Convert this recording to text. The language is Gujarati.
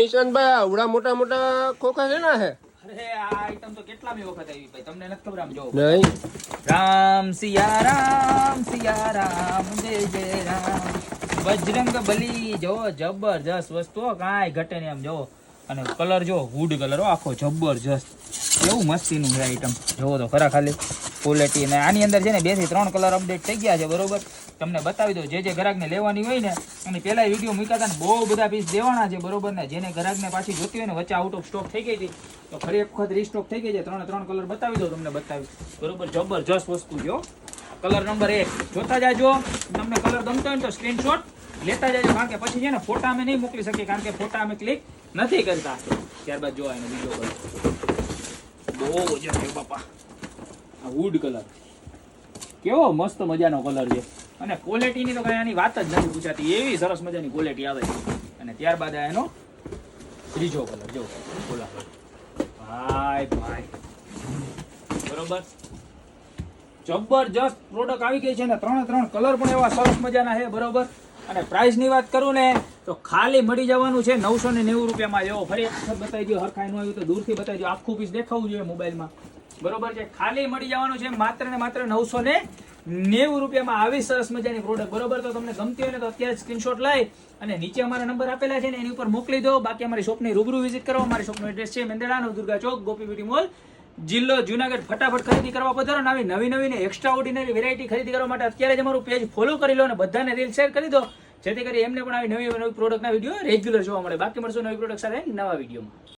નિશાંતભાઈ આવડા મોટા મોટા ખોખા છે? ને હે અરે આ આઈટમ તો કેટલામી વખત આવી ભાઈ? તમને નથી ખબર આમ જો નહીં. રામ સિયા રામ સિયા રામ જય જય રામ. બજરંગ બલી જો જબરજસ્ત વસ્તુ કાંઈ ઘટે નહીં આમ જો અને કલર જો વુડ કલર આખો જબરજસ્ત. એવું મસ્તીનું છે આઈટમ જોવો તો ખરા ખાલી. ક્વોલિટી અને આની અંદર છે ને બેથી ત્રણ કલર અપડેટ થઈ ગયા છે બરોબર? તમને બતાવી દઉં જે જે ગ્રાહકને લેવાની હોય ને અને પેલા વીડિયો મૂક્યા હતા બહુ બધા પીસ દેવાના છે, બરોબર ને? જેને ગ્રાહકને પાછી જોતી હોય ને વચ્ચે આઉટ ઓફ સ્ટોક થઈ ગઈ હતી. તો ફરી એક વખત રીસ્ટોક થઈ ગઈ છે. ત્રણે ત્રણ કલર બતાવી દઉં તમને, બતાવી. બરોબર? જબરજસ્ત વસ્તુ જો કલર નંબર એક. જોતા જાજો. તમને કલર ગમતો હોય ને તો સ્ક્રીનશોટ લેતા જાજો. કારણ કે પછી છે ને ફોટા અમે નહીં મોકલી શકીએ, કારણ કે ફોટા અમે ક્લિક નથી કરતા. ત્યારબાદ જોવા એનો બીજો કલર બહુ જ છે બાપા. આ વુડ કલર કેવો મસ્ત મજાનો કલર છે. અને ક્વોલિટીની તો કઈ આની વાત જ નથી પૂછાતી. એવી સરસ મજાની ક્વોલિટી આવે છે. અને ત્યારબાદ એનો ત્રીજો કલર જો બોલા. ભાઈ ભાઈ. બરોબર? જબરજસ્ત પ્રોડક્ટ આવી ગઈ છે ને ત્રણે ત્રણ કલર પણ એવા સરસ મજાના છે, બરોબર? અને પ્રાઇસની વાત કરું ને, તો ખાલી મળી જવાનું છે નવસો ને નેવું રૂપિયામાં. જો, ફરી એક વખત બતાવી દો હરખાઈ ન આવ્યું તો દૂરથી બતાવી દો આખું પીસ દેખાવું જોઈએ મોબાઈલમાં. બરોબર છે? ખાલી મળી જવાનું છે માત્ર ને માત્ર નવસો ને નેવું રૂપિયામાં આવી સરસ મજાની પ્રોડક્ટ બરોબર? તો તમને ગમતી હોય ને તો અત્યારે સ્ક્રીનશોટ લઈ અને નીચે અમારા નંબર આપેલા છે ને એની ઉપર મોકલી દો. બાકી અમારી શોપની રૂબરૂ વિઝિટ કરો. અમારી શોપનો એડ્રેસ છે મેંદડા દુર્ગા ચોક, ગોપી બ્યુટી મોલ. જિલ્લો જુનાગઢ ફટાફટ ખરીદી કરવા પધારો આવી નવી નવી ને એક્સ્ટ્રા ઓર્ડિનરી વેરાયટી ખરીદી કરવા માટે અત્યારે જ અમારું પેજ ફોલો કરી લો અને બધાને રીલ શેર કરી દો. જેથી કરી એમને પણ આવી નવી નવી પ્રોડક્ટના વીડિયો રેગ્યુલર જોવા મળે. બાકી મળશું નવી પ્રોડક્ટ સાથે નવા વિડીયોમાં